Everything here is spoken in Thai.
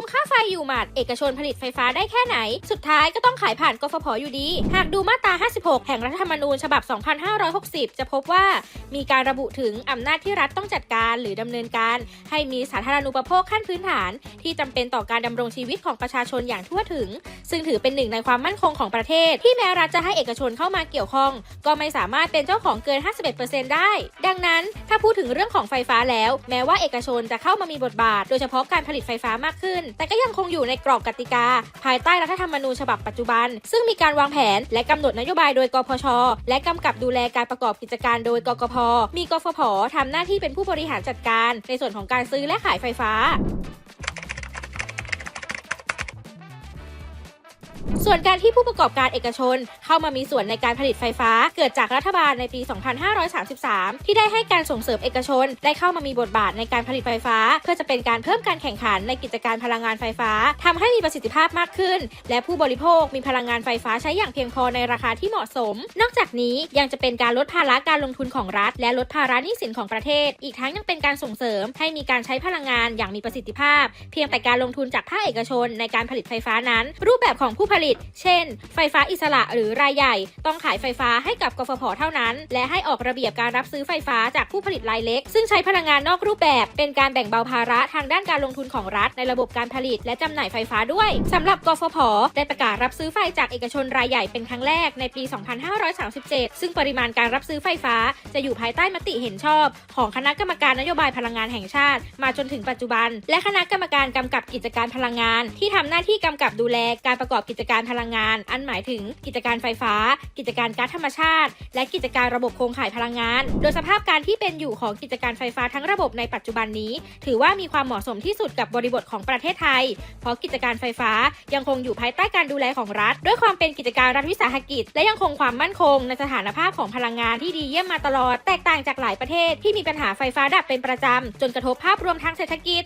มค่าไฟอยู่หมัด เอกชนผลิตไฟฟ้าได้แค่ไหน สุดท้ายก็ต้องขายผ่านกฟผอยู่ดี หากดูมาตรา 56 แห่งรัฐธรรมนูญฉบับ 2560 จะพบว่ามีการระบุถึงอำนาจที่รัฐต้องจัดการหรือดำเนินการ ให้มีสาธารณูปโภคขั้นพื้นฐาน ที่จำเป็นต่อการดำรงชีวิตของประชาชนอย่างทั่วถึง ซึ่งถือเป็นหนึ่งในความมั่นคงของประเทศ ที่แม้รัฐจะให้เอกชนเข้ามาเกี่ยวข้อง ก็ไม่สามารถเป็นเจ้าของเกิน 51%ได้ ดังนั้นถ้าพูดถึงเรื่องของไฟฟ้าแล้ว แม้ว่าเอกชนจะเข้ามามีบทบาท โดยเฉพาะการผลิตไฟฟ้ามากขึ้นแต่ก็ยังคงอยู่ในกรอบกติกา ภายใต้รัฐธรรมนูญฉบับปัจจุบัน ซึ่งมีการวางแผนและกำหนดนโยบายโดยกพช และกำกับดูแลการประกอบกิจการโดยกกพ มีกฟผทำหน้าที่เป็นผู้บริหารจัดการ ในส่วนของการซื้อและขายไฟฟ้า ส่วนการที่ผู้ประกอบการเอกชน เข้ามามีส่วนในการผลิตไฟฟ้า เกิดจากรัฐบาลในปี 2533 ที่ได้ให้การส่งเสริมเอกชน ได้เข้ามามีบทบาทในการผลิตไฟฟ้า เพื่อจะเป็นการเพิ่มการแข่งขันในกิจการพลังงานไฟฟ้าทำให้มีประสิทธิภาพมากขึ้น และผู้บริโภคมีพลังงานไฟฟ้าใช้อย่างเพียงพอในราคาที่เหมาะสม นอกจากนี้ยังจะเป็นการลดภาระการลงทุนของรัฐ และลดภาระหนี้สินของประเทศ อีกทั้งยังเป็นการส่งเสริม ให้มีการใช้พลังงานอย่างมีประสิทธิภาพ เพียงแต่การลงทุนจากภาคเอกชน ในการผลิตไฟฟ้านั้น รูปแบบของผู้ผลิต เช่น ไฟฟ้าอิสระหรือรายใหญ่ ต้องขายไฟฟ้าให้กับกฟผเท่านั้น และให้ออกระเบียบการรับซื้อไฟฟ้าจากผู้ผลิตรายเล็ก ซึ่งใช้พลังงานนอกรูปแบบ เป็นการแบ่งเบาภาระทางด้านการลงทุนของรัฐในระบบการผลิต และจำหน่ายไฟฟ้าด้วยสำหรับกฟผได้ประกาศรับซื้อไฟจากเอกชนรายใหญ่เป็นครั้งแรกในปี 2537 ซึ่งปริมาณการรับซื้อไฟฟ้า จะอยู่ภายใต้มติเห็นชอบ ของคณะกรรมการนโยบายพลังงานแห่งชาติ มาจนถึงปัจจุบัน และคณะกรรมการกำกับกิจการพลังงาน ที่ทำหน้าที่กำกับดูแลการประกอบกิจจการพลังงาน อันหมายถึงกิจการไฟฟ้า กิจการก๊าซธรรมชาติ และกิจการระบบโครงข่ายพลังงาน โดยสภาพการที่เป็นอยู่ของกิจการไฟฟ้าทั้งระบบในปัจจุบันนี้ ถือว่ามีความเหมาะสมที่สุดกับบริบทของประเทศไทย เพราะกิจการไฟฟ้ายังคงอยู่ภายใต้การดูแลของรัฐ ด้วยความเป็นกิจการรัฐวิสาหกิจ และยังคงความมั่นคง ในสถานภาพของพลังงานที่ดีเยี่ยมมาตลอด แตกต่างจากหลายประเทศที่มีปัญหาไฟฟ้าดับเป็นประจำจนกระทบภาพรวมทางเศรษฐกิจ